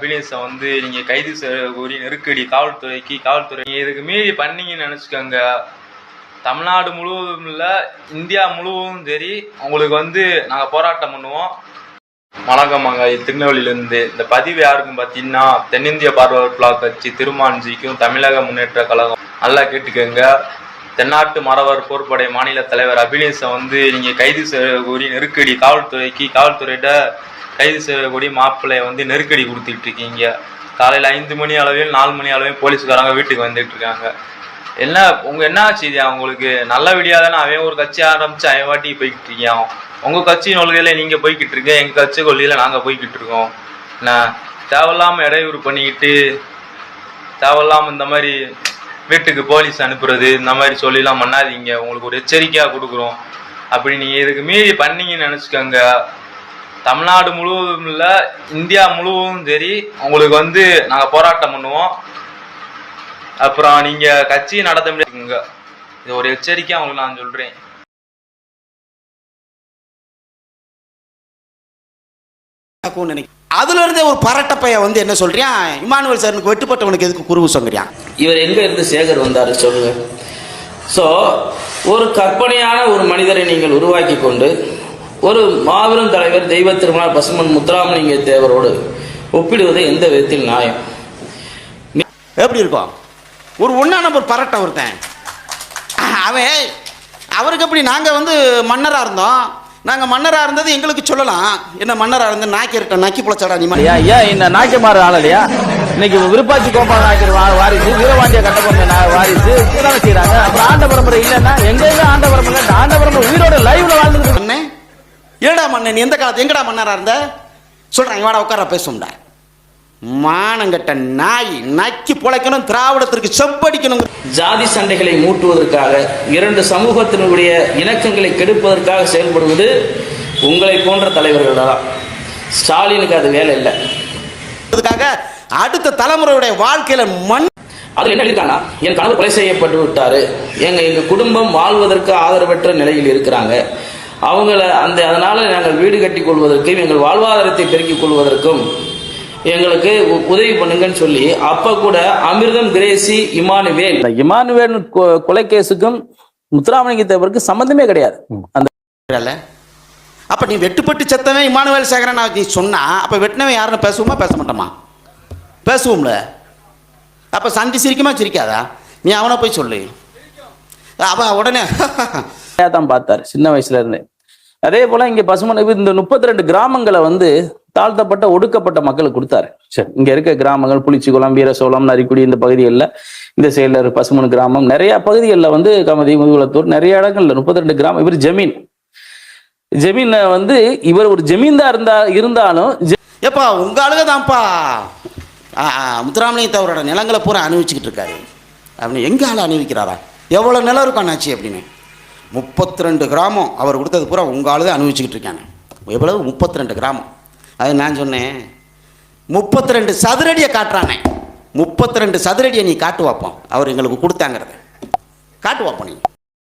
அபிலேஷை வந்து நீங்க கைது செய்ய கோரி நெருக்கடி காவல்துறைக்கு காவல்துறை நீங்க இதுக்கு மீறி பண்ணீங்கன்னு நினைச்சுக்கோங்க. தமிழ்நாடு முழுவதும் இல்ல இந்தியா முழுவதும் சரி உங்களுக்கு வந்து நாங்க போராட்டம் பண்ணுவோம். வணக்கமாங்க இது இந்த பதிவு யாருக்கும் பார்த்தீங்கன்னா தென்னிந்திய பார்வையாளர் கட்சி திருமான்ஜிக்கும் தமிழக முன்னேற்ற கழகம். நல்லா கேட்டுக்கோங்க. தென்னாட்டு மறவர் போர்ப்படை மாநில தலைவர் அபிலேஷை வந்து நீங்கள் கைது செய்யக்கூடிய நெருக்கடி காவல்துறைக்கு காவல்துறையிட்ட கைது செய்யக்கூடிய மாப்பிள்ளையை வந்து நெருக்கடி கொடுத்துக்கிட்டு இருக்கீங்க. காலையில் ஐந்து மணி அளவில் நாலு மணி அளவில் போலீஸ்காரங்க வீட்டுக்கு வந்துட்டு இருக்காங்க. என்ன உங்க என்ன ஆச்சு இது? அவங்களுக்கு நல்ல விடியா தானே? அவன் ஒரு கட்சி ஆரம்பிச்சு அவன் வாட்டி போய்கிட்டு இருக்கான் உங்க கட்சி கொள்கையில நீங்க போய்கிட்டு இருக்க எங்க கட்சி கொள்கையில நாங்க போய்கிட்டு இருக்கோம். என்ன தேவையில்லாம இடையூறு பண்ணிக்கிட்டு தேவையில்லாம இந்த மாதிரி வீட்டுக்கு போலீஸ் அனுப்புறது இந்த மாதிரி சொல்லிலாம் பண்ணாதீங்க. உங்களுக்கு ஒரு எச்சரிக்கையா கொடுக்குறோம். அப்படி நீங்க இதுக்கு மீறி பண்ணீங்கன்னு நினைச்சுக்கோங்க. தமிழ்நாடு முழுவதும் இல்ல இந்தியா முழுவதும் சரி உங்களுக்கு வந்து நாங்க போராட்டம் பண்ணுவோம். அப்புறம் நீங்க கட்சி நடத்த முடியாதுங்க. இது ஒரு எச்சரிக்கை உங்களுக்கு நான் சொல்றேன். நினைக்கிறேன். அதுல இருந்தே ஒரு பரட்டப்பைய வந்து என்ன சொல்றியான் இமானுவல் சாருக்கு வெட்டுப்பட்டவனுக்கு எதுக்கு குருவு சொல்றியான் இவர் எங்க இருந்து சேகர் வந்தாரு சொல்லுங்க. ஸோ ஒரு கற்பனையான ஒரு மனிதரை நீங்கள் உருவாக்கி கொண்டு ஒரு மாபெரும் தலைவர் தெய்வ திருமண பசுமன் முத்துராமலிங்க தேவரோடு ஒப்பிடுவது எந்த விதத்தில் நியாயம்? எப்படி இருக்கும்? ஒரு ஒன்றா நம்பர் பரட்ட ஒருத்தன். அவன் அவருக்கு எப்படி நாங்கள் வந்து மன்னராக இருந்தோம்? நாங்கள் மன்னராக இருந்தது எங்களுக்கு சொல்லலாம். என்ன மன்னராக இருந்த நாக்கிட்ட நக்கி புழைச்சாடா நீ மணி ஐயா ஏன் இந்த நாய்க்குமார் ஆளலையா இன்னைக்கு விருப்பாச்சி கோபால நாயக்கர் வாரிசு வீரபாண்டிய கட்டபொம்மன் வாரிசு இப்பதானே செய்யறாங்க அப்புறம் ஆண்ட பரம்பரை இல்லைன்னா எங்க எங்க ஆண்ட பரம்பரை ஆண்ட பரம்பரை உயிரோட லைவ்ல வாழ்ந்துட்டு மன்னே ஏடா மன்னன் நீ எந்த காலத்து எங்கடா மன்னராக இருந்த? சொல்கிறேன் இவாடா உட்கார பேசும்டா மானங்கட்ட நாய் நக்கி புழைக்கணும் திராவிடத்திற்கு செப்படிக்கணும் ஜாதி சண்டைகளை மூட்டுவதற்காக இரண்டு சமூகத்தினுடைய இணக்கங்களை கெடுப்பதற்காக செயல்படுவது உங்களை போன்ற தலைவர்கள் தான் ஸ்டாலினுக்கு அது வேலை இல்லை. அதுக்காக அடுத்த தலைமுறையுடைய வாழ்க்கையில மண் அதில் என்ன என் கணவர் கொலை செய்யப்பட்டு விட்டாரு. எங்க எங்க குடும்பம் வாழ்வதற்கு ஆதரவற்ற நிலையில் இருக்கிறாங்க. அவங்கள அந்த அதனால நாங்கள் வீடு கட்டி கொள்வதற்கும் எங்கள் வாழ்வாதாரத்தை பெருக்கிக் கொள்வதற்கும் எங்களுக்கு உதவி பண்ணுங்கன்னு சொல்லி அப்ப கூட அமிர்தம் கிரேசி இமானுவேல். இந்த இமானுவேல் கொ- கொலை கேஸுக்கும் முத்துராமலிங்க தேவருக்கு சம்பந்தமே கிடையாது. அந்த அப்ப நீ வெட்டுப்பட்டு செத்தவன் இமானுவேல் சேகரன் நீ சொன்னா அப்ப வெட்டினவன் யாருன்னு பேசுவோமா பேச மாட்டோமா? பேசுவோம்ல. அப்ப சண்டி சிரிக்குமா சிரிக்காதா? நீ அவனை போய் சொல்லு. அவன் உடனே தான் பார்த்தாரு சின்ன வயசுல இருந்தே. அதே போல இங்க பசுமன் இந்த முப்பத்தி ரெண்டு கிராமங்களை வந்து தாழ்த்தப்பட்ட ஒடுக்கப்பட்ட மக்களுக்கு கொடுத்தாரு. சரி இங்க இருக்க கிராமங்கள் புளிச்சிக்குளம் வீரசோளம் நரிக்குடி இந்த பகுதிகளில் இந்த சைடில் பசுமணு கிராமம் நிறைய பகுதிகளில் வந்து கமதி முதுகுளத்தூர் நிறைய இடங்கள்ல முப்பத்தி ரெண்டு கிராமம் இவர் ஜமீன். ஜமீன் வந்து இவர் ஒரு ஜமீன்தார் இருந்தா இருந்தாலும் ஏப்பா உங்க ஆளுக தான்ப்பா ஆ, முத்துராமலிங்க தவரோட நிலங்களை பூரா அனுபவிச்சுக்கிட்டு இருக்காரு. அப்படின்னு எங்க ஆள் அனுபவிக்கிறாரா எவ்வளோ நிலம் இருக்கும் அண்ணாச்சி அப்படின்னு? முப்பத்தி ரெண்டு கிராமம் அவர் கொடுத்தது பூரா உங்க ஆளு தான் அனுபவிச்சுக்கிட்டு இருக்காங்க. எவ்வளவு? முப்பத்தி ரெண்டு கிராமம். அது நான் சொன்னேன். முப்பத்தி ரெண்டு சதுரடியை காட்டுறானே. முப்பத்தி ரெண்டு சதுரடியை நீ காட்டு வைப்போம். அவர் எங்களுக்கு கொடுத்தாங்கிறத. காட்டு வைப்போம் நீ.